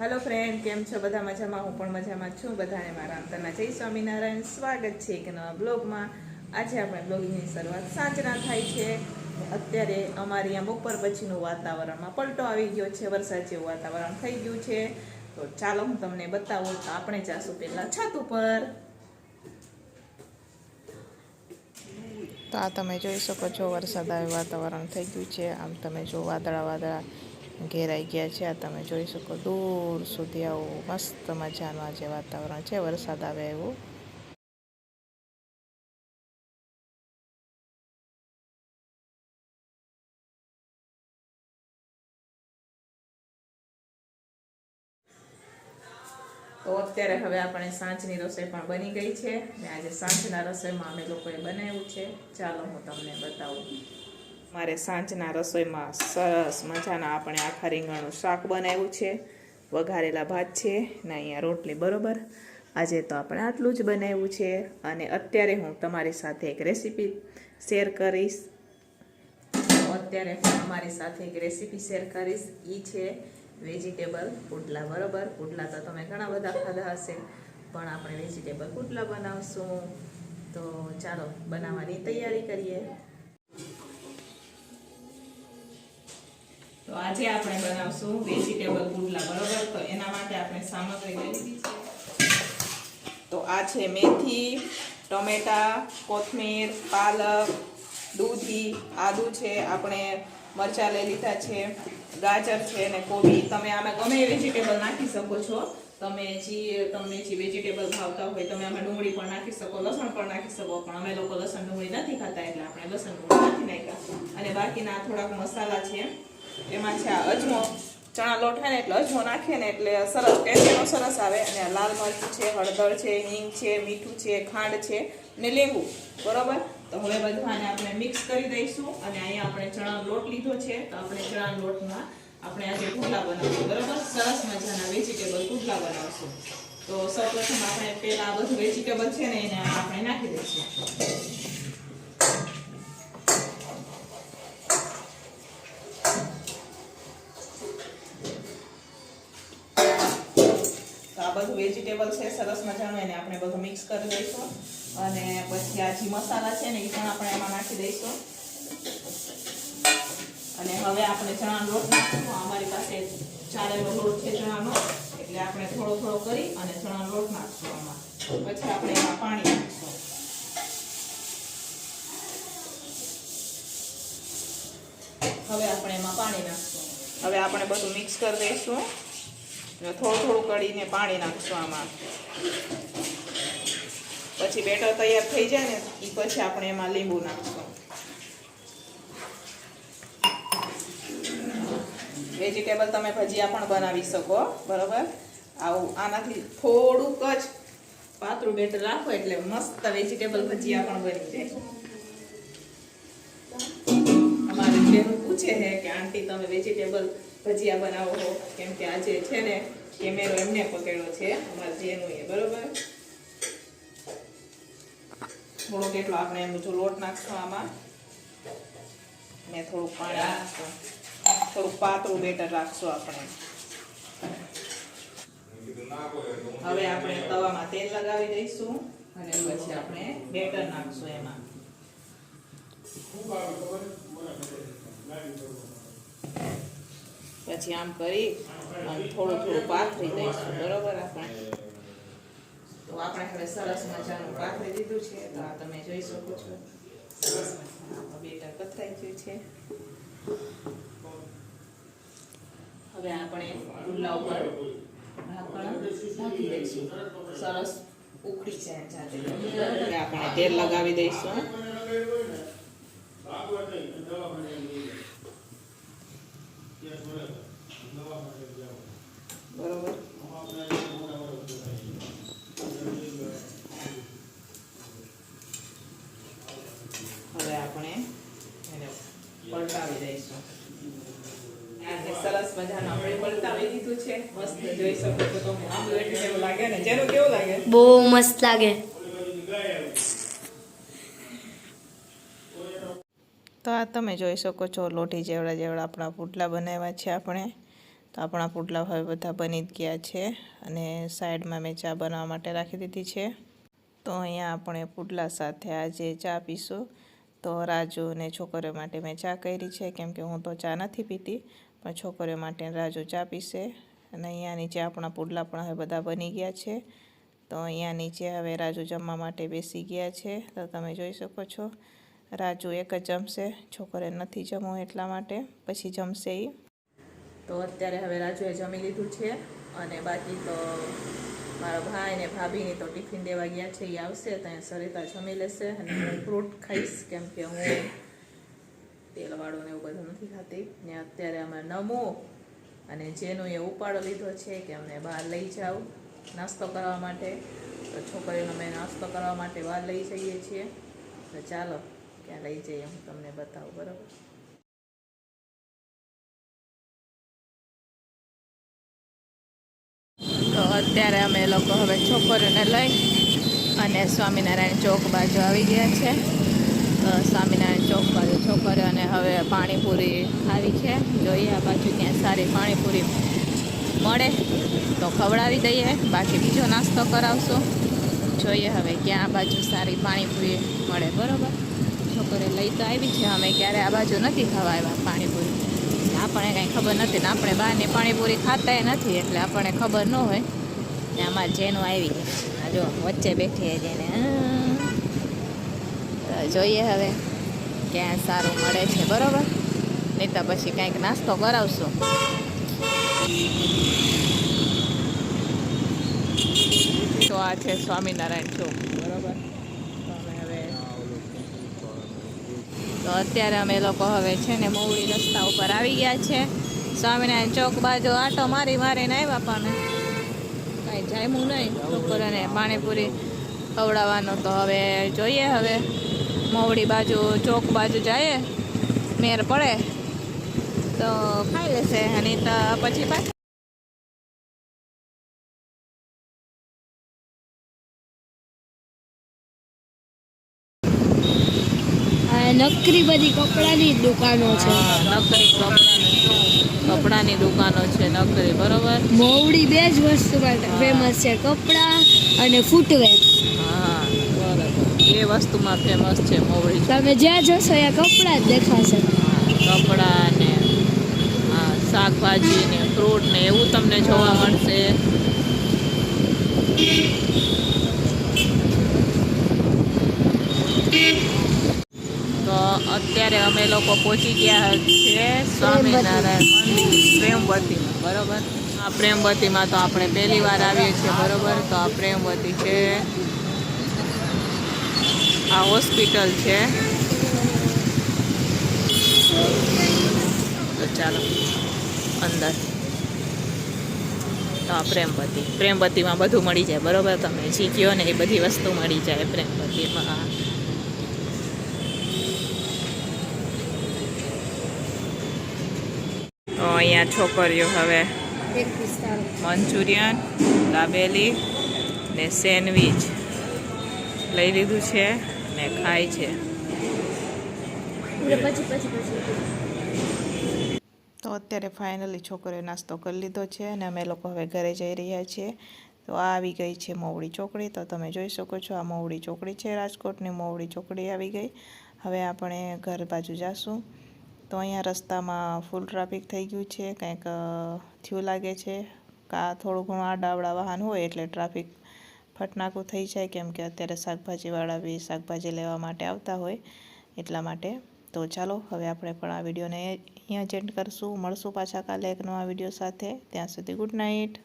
Hello friend કેમ છો? બધા મજામાં? હું પણ મજામાં છું. બધાને મારા અંતરના જય સ્વામિનારાયણ. સ્વાગત છે એક નવા બ્લોગમાં. આજે આપણે બ્લોગની શરૂઆત સાંજના થાય છે. અત્યારે અમારી અહીંયા બપોર પછીનું વાતાવરણમાં પલટો આવી ગયો છે. વરસાદ જેવું વાતાવરણ થઈ ગયું છે. તો ચાલો હું તમને બતાવું. તો આપણે જાશું પહેલાં છત ઉપર. તો આ તમે જોઈ શકો છો, વરસાદ આવ્યું, વાતાવરણ થઈ ગયું છે. આમ તમે જો વાદળા વાદળા ઘેરાઈ ગયા છે. આ તમે જોઈ શકો, દૂર સુધી આવું મસ્ત મજાનું આજે વાતાવરણ છે. વરસાદ આવે એવું. તો અત્યારે હવે આપણે સાંજની રસોઈ પણ બની ગઈ છે ને આજે સાંજના રસોઈમાં અમે લોકોએ બનાવ્યું છે. ચાલો હું તમને બતાવું. મારે સાંજના રસોઈમાં સરસ મજાના આપણે આખા રીંગણનું શાક બનાવ્યું છે. વઘારેલા ભાત છે ને અહીંયા રોટલી, બરોબર? આજે તો આપણે આટલું જ બનાવ્યું છે અને અત્યારે હું તમારી સાથે એક રેસીપી શેર કરીશ. અત્યારે હું તમારી સાથે એક રેસીપી શેર કરીશ. એ છે વેજીટેબલ પુડલા, બરોબર? પુડલા તો તમે ઘણા બધા ખાધા હશે, પણ આપણે વેજીટેબલ પુડલા બનાવશું. તો ચાલો, બનાવવાની તૈયારી કરીએ. તો આજે આપણે બનાવશું વેજીટેબલ પુડલા બરોબર? તો એના માટે આપણે સામગ્રી લઈ લીધી છે. તો આ છે મેથી, ટમેટા, કોથમીર, પાલક, દૂધી, આદુ છે, આપણે મરચાં લઈ લીધા છે, ગાજર છે ને કોબી. તમે આમાં ગમે વેજીટેબલ નાખી શકો છો. તમે જે તમને જે વેજીટેબલ ભાવતા હોય તમે આમાં ડુંગળી પણ નાખી શકો, લસણ પણ નાખી શકો, પણ અમે લોકો લસણ ડુંગળી નથી ખાતા એટલે આપણે લસણ ડુંગળી નથી નાખ્યા. અને બાકીના થોડાક મસાલા છે. એમાં છે આ અજમો. ચણા લોટ હોય ને એટલે અજમો નાખીએ ને એટલે સરસ ટેસ્ટનો સરસ આવે. અને લાલ મરચું છે, હળદર છે, હિંગ છે, મીઠું છે, ખાંડ છે ને લીંબુ. બરોબર? તો હવે બધાને આપણે મિક્સ કરી દઈશું. અને અહીંયા આપણે ચણાનો લોટ લીધો છે. તો આપણે ચણાના લોટમાં આપણે આજે ઢોકળા બનાવશું. બરોબર? સરસ મજાના વેજીટેબલ ઢોકળા બનાવશું. તો સૌપ્રથમ આપણે પેલા આ બધું વેજીટેબલ છે ને એને આપણે નાખી દઈશું. બધું વેજીટેબલ છે, સરસ મજાનું એને આપણે બધું મિક્સ કરી દઈશું અને પછી આ જે મસાલા છે ને, એ પણ આપણે એમાં નાખી દઈશું. અને હવે આપણે ચણાનો લોટ નાખીશું. અમારી પાસે ચારેલો લોટ છે ચણાનો. એટલે આપણે થોડો થોડો કરી અને ચણાનો લોટ નાખશું આમાં. પછી આપણે એમાં પાણી નાખશું. હવે આપણે એમાં પાણી નાખશું. હવે આપણે બધું મિક્સ કરી દઈશું. થોડું થોડું કરીને પાણી નાખશું આમાં પછી બેટર તૈયાર થઈ જાય ને એ પછી આપણે એમાં લીંબુ નાખશું. વેજીટેબલ તમે ભજીયા પણ બનાવી શકો, બરોબર? આવું આનાથી થોડુંક જ પાતળું બેટર રાખો એટલે મસ્ત વેજીટેબલ ભજીયા પણ બની જાય. અમારે બેન પૂછે છે કે, આંટી, તમે વેજીટેબલ ભજીયા બનાવો કેમ કે આજે છે ને કેમેરો એમને પકડ્યો છે. અમારે જેનું એ બરોબર. થોડોક એટલો આપણે એમ જો લોટ નાખશું આમાં. ને થોડુંક પાણી નાખશું. થોડુંક પાતળું બેટર રાખશું આપણે. હવે આપણે તવામાં તેલ લગાવી દઈશું અને પછી આપણે બેટર નાખશું એમાં. પછી આમ કરી અને થોડું થોડું પાથરી દઈશું, બરોબર? આપણે તો આપણે હવે સરસ મજાનું પાથરી દીધું છે, તો આ તમે જોઈ શકો છો. સરસ મજાનું બેટર કથરાઈ ગયું છે. હવે આપણે ચૂલા ઉપર ઢાંકણ ઢાંકી દઈશું. સરસ ઉકળી જાય જાતે. આપણે તેલ લગાવી દઈશું બરોબર હવે આપણે એને પલટાવી દઈશું આજે સરસ મજાનું આપણે પલટાવી દીધું છે મસ્ત જોઈ શકો છો તમે આમ વેઠી એવું લાગે ને જેનું કેવું લાગે બહુ મસ્ત લાગે. તો આ તમે જોઈ શકો છો, લોટી જેવડા જેવડા આપણા પુટલા બનાવ્યા છે આપણે. તો આપણા પુડલા હવે બધા બની જ ગયા છે અને સાઈડમાં મેં ચા બનાવવા માટે રાખી દીધી છે. તો અહીંયા આપણે પુડલા સાથે આજે ચા પીશું. તો રાજુ અને છોકરીઓ માટે મેં ચા કરી છે, કેમ કે હું તો ચા નથી પીતી, પણ છોકરીઓ માટે રાજુ ચા પીશે. અને અહીંયા નીચે આપણા પુડલા પણ હવે બધા બની ગયા છે. તો અહીંયા નીચે હવે રાજુ જમવા માટે બેસી ગયા છે. તો તમે જોઈ શકો છો, રાજુ એક જ જમશે, છોકરે નથી જમવું એટલા માટે, પછી જમશે એ તો અત્યારે હવે રાજુએ જમી લીધું છે અને બાકી તો મારા ભાઈ ને ભાભીની તો ટિફિન દેવા ગયા છે એ આવશે તો અહીંયા સરિતા જમી લેશે અને હું ફ્રૂટ ખાઈશ, કેમ કે હું તેલવાળું ને એવું બધું નથી ખાતી. ને અત્યારે અમે નમો અને જેનો એ ઉપાડો લીધો છે કે અમને બહાર લઈ જાઓ નાસ્તો કરવા માટે, તો છોકરીઓને અમે નાસ્તો કરવા માટે બહાર લઈ જઈએ છીએ. તો ચાલો, ક્યાં લઈ જઈએ હું તમને બતાવું, બરાબર? તો અત્યારે અમે લોકો હવે છોકરીઓને લઈ અને સ્વામિનારાયણ ચોક બાજુ આવી ગયા છે. સ્વામિનારાયણ ચોક છોકરો અને હવે પાણીપુરી આવી છે. જોઈએ આ બાજુ ત્યાં સારી પાણીપુરી મળે તો ખવડાવી દઈએ. બાકી બીજો નાસ્તો કરાવશું. જોઈએ હવે ક્યાં આ બાજુ સારી પાણીપુરી મળે, બરાબર? છોકરે લઈ તો આવી છે, અમે ક્યારે આ બાજુ નથી ખાવા આવ્યા પાણીપુરી. આપણને કાંઈ ખબર નથી ને આપણે બહારની પાણીપુરી ખાતાય નથી એટલે આપણને ખબર ન હોય. ને આમાં જેનું આવી આ જો વચ્ચે બેઠી જેને જોઈએ હવે ક્યાં સારું મળે છે બરાબર? નહીં તો પછી કાંઈક નાસ્તો કરાવશું. તો આ છે સ્વામિનારાયણ ચોક બરાબર. તો હવે તો અત્યારે અમે લોકો હવે છે ને મોવડી રસ્તા ઉપર આવી ગયા છે. સ્વામિનારાયણ ચોક બાજુ આટો મારી મારીને આવ્યા પણ કાંઈ જામ્યું નહીં. છોકરાને પાણીપુરી ખવડાવવાનું તો હવે જોઈએ હવે. મવડી બાજુ ચોક બાજુ જાય મેર પડે તો ખાઈ લેશે અને તો પછી પાછા આ નકરી બધી કપડાની દુકાનો છે. નકરી કપડાની દુકાનો છે નકરી બરોબર? મોવડી બે જ વસ્તુ માટે ફેમસ છે કપડા અને ફૂટવેર એ વસ્તુમાં ફેમસ છે મોવડી. તમે જ્યાં જશો ત્યાં કપડા જ દેખાશે. કપડાં ને શાકભાજી ને ફ્રૂટ ને એવું તમને જોવા મળશે. તો અત્યારે અમે લોકો પહોંચી ગયા છે સ્વામિનારાયણ મંદિર પ્રેમવતીમાં બરોબર? આ પ્રેમવતીમાં તો આપણે પહેલી વાર આવીએ છીએ બરોબર? તો આ પ્રેમવતી છે. આ હોસ્પિટલ છે. ચાલો, અંદર. તો આ પ્રેમવતી પ્રેમવતીમાં બધું મળી જાય, બરાબર? તમે શીખ્યો ને એ બધી વસ્તુ મળી જાય પ્રેમવતીમાં તો અહીંયા છોકરીઓ હવે. મંચુરિયન, દાબેલી ને સેન્ડવીચ લઈ લીધું છે. ને ખાય છે. તો અત્યારે ફાઇનલી છોકરીએ નાસ્તો કરી લીધો છે અને અમે લોકો હવે ઘરે જઈ રહ્યા છીએ. તો આ આવી ગઈ છે મોવડી ચોકડી. તો તમે જોઈ શકો છો આ મોવડી ચોકડી છે રાજકોટની મોવડી ચોકડી આવી ગઈ. હવે આપણે ઘર બાજુ જાશું. તો અહીંયા રસ્તામાં ફૂલ ટ્રાફિક થઈ ગયું છે. કંઈક થયું લાગે છે. કા થોડું ઘણું આડાવડા વાહન હોય એટલે ટ્રાફિક ફટનાકું થઈ જાય કેમ કે અત્યારે શાકભાજીવાળા બી શાકભાજી લેવા માટે આવતા હોય એટલા માટે. તો ચાલો, હવે આપણે પણ આ વિડીયોને અહીંયા જ એન્ડ કરશું. મળશું પાછા કાલે એક નવા વીડિયો સાથે. ત્યાં સુધી ગુડ નાઇટ.